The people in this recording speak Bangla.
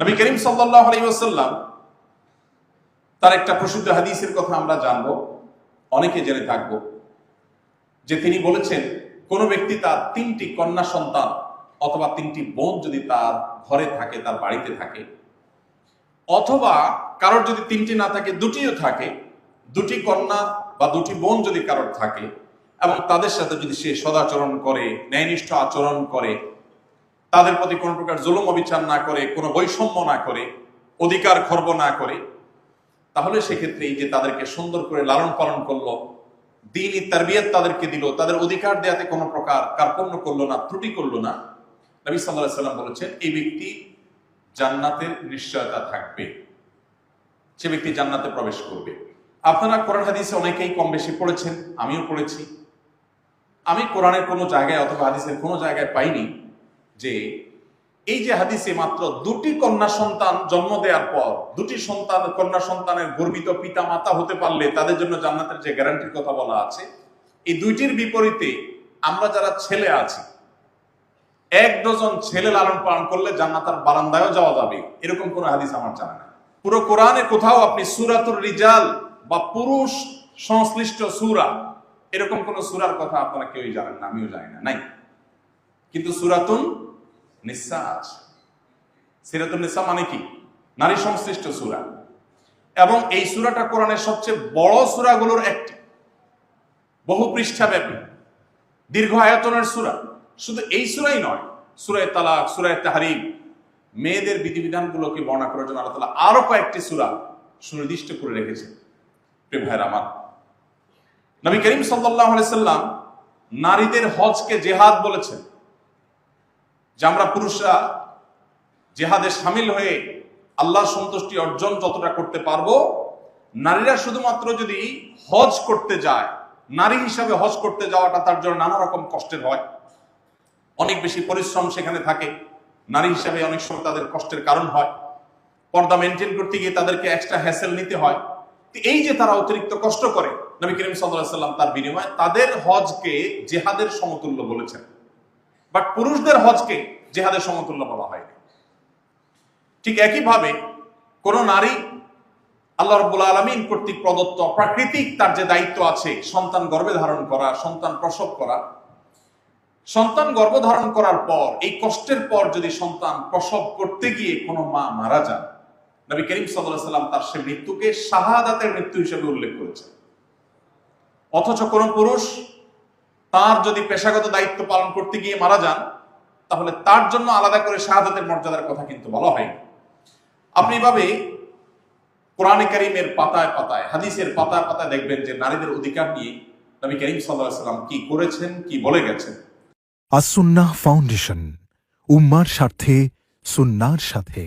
নবী করিম সাল্লাহ ওসাল্লাম তার একটা প্রসিদ্ধ হাদিসের কথা আমরা জানব, অনেকে জেনে থাকব, যে তিনি বলেছেন, কোন ব্যক্তি তার তিনটি কন্যা সন্তান অথবা তিনটি বোন যদি তার ঘরে থাকে, তার বাড়িতে থাকে, অথবা কারোর যদি তিনটি না থাকে, দুটিও থাকে, দুটি কন্যা বা দুটি বোন যদি কারোর থাকে, এবং তাদের সাথে যদি সে সদাচরণ করে, ন্যায়নিষ্ঠ আচরণ করে তাদের প্রতি কোনো প্রকার জুলুম, অবিচার না করে, কোনো বৈষম্য না করে, অধিকার খর্ব না করে, তাহলে সেক্ষেত্রে এই যে তাদেরকে সুন্দর করে লালন পালন করল, দিন তারবিয়ত তাদেরকে দিল, তাদের অধিকার দেয়াতে কোনো প্রকার কার্পণ্য করল না, ত্রুটি করল না, নবী সাল্লাহ সাল্লাম বলেছেন, এই ব্যক্তি জান্নাতের নিশ্চয়তা থাকবে, সে ব্যক্তি জান্নাতে প্রবেশ করবে। আপনারা কোরআন হাদিসে অনেকেই কম বেশি পড়েছেন, আমিও পড়েছি। আমি কোরআনের কোনো জায়গায় অথবা হাদিসের কোনো জায়গায় পাইনি যে এই যে হাদিসে মাত্র দুটি কন্যা সন্তান জন্ম দেওয়ার পর, দুটি সন্তান, কন্যা সন্তানের গর্বিত পিতা মাতা হতে পারলে তাদের জন্য জান্নাতের যে গ্যারান্টির কথা বলা আছে, এই দুইটির বিপরীতে আমরা যারা ছেলে আছি, এক ডজন ছেলে লালন পালন করলে জান্নাতার বারান্দায়ও যাওয়া যাবে, এরকম কোন হাদিস আমার জানা না পুরো কোরআনে কোথাও আপনি সুরাতুর রিজাল বা পুরুষ সংশ্লিষ্ট সুরা, এরকম কোন সুরার কথা আপনারা কেউই জানেন না, আমিও জানি না, নাই। কিন্তু সুরাতুন নিসা আছে সিরাতুন নিসা মানে কি? নারী সংশ্লিষ্ট সুরা। এবং এই সুরাটা কোরআনের সবচেয়ে বড় সুরাগুলোর একটি। বহু পৃষ্ঠাব্যাপী, দীর্ঘ আয়তনের সুরা। শুধু এই সুরাই নয়, সুরায় তালাক, সুরায় তাহারিম, মেয়েদের বিধিবিধানগুলোকে বর্ণনা করার জন্য আল্লাহ তালা আরও কয়েকটি সুরা সুনির্দিষ্ট করে রেখেছেন। প্রেম ভাইয়ের আমার, নবী করিম সাল্লাহ সাল্লাম নারীদের হজকে জেহাদ বলেছেন। যে আমরা পুরুষরা জেহাদে সামিল হয়ে আল্লাহর সন্তুষ্টি অর্জন যতটা করতে পারব, নারীরা শুধুমাত্র যদি হজ করতে যায়, নারী হিসাবে হজ করতে যাওয়াটা তার জন্য নানা রকম কষ্টের হয়। অনেক বেশি পরিশ্রম সেখানে থাকে, নারী হিসাবে অনেক সময় তাদের কষ্টের কারণ হয়। পর্দা মেনটেন করতে গিয়ে তাদেরকে এক্সট্রা হ্যাসেল নিতে হয়। এই যে তারা অতিরিক্ত কষ্ট করে, নবী করিম সাল্লাহ সাল্লাম তার বিনিময়ে তাদের হজকে জেহাদের সমতুল্য বলেছেন। বাট পুরুষদের হজকে জেহাদের সমতুল্য বলা হয়নি। ঠিক একইভাবে কোন নারী আল্লাহ রব্বুল আলমিন কর্তৃক প্রদত্ত প্রাকৃতিক তার যে দায়িত্ব আছে, সন্তান গর্ভে ধারণ করা, সন্তান প্রসব করা, সন্তান গর্ভধারণ করার পর, এই কষ্টের পর যদি সন্তান প্রসব করতে গিয়ে কোনো মা মারা যান, নবী করিম সাল্লাম তার সে মৃত্যুকে শাহাদাতের মৃত্যু হিসেবে উল্লেখ করেছেন। অথচ কোন পুরুষ তার যদি পেশাগত দায়িত্ব পালন করতে গিয়ে মারা যান, তাহলে তার জন্য আলাদা করে শাহাদাতের মর্যাদার কথা কিন্তু বলা হয় আপনি এভাবে কোরআনে করিমের পাতায় পাতায়, হাদিসের পাতায় পাতায় দেখবেন যে নারীদের অধিকার নিয়ে নবী করিম সাল্লাহ সাল্লাম কি করেছেন, কি বলে গেছেন। আসুন্নাহ ফাউন্ডেশন, উম্মার স্বার্থে, সুন্নার সাথে।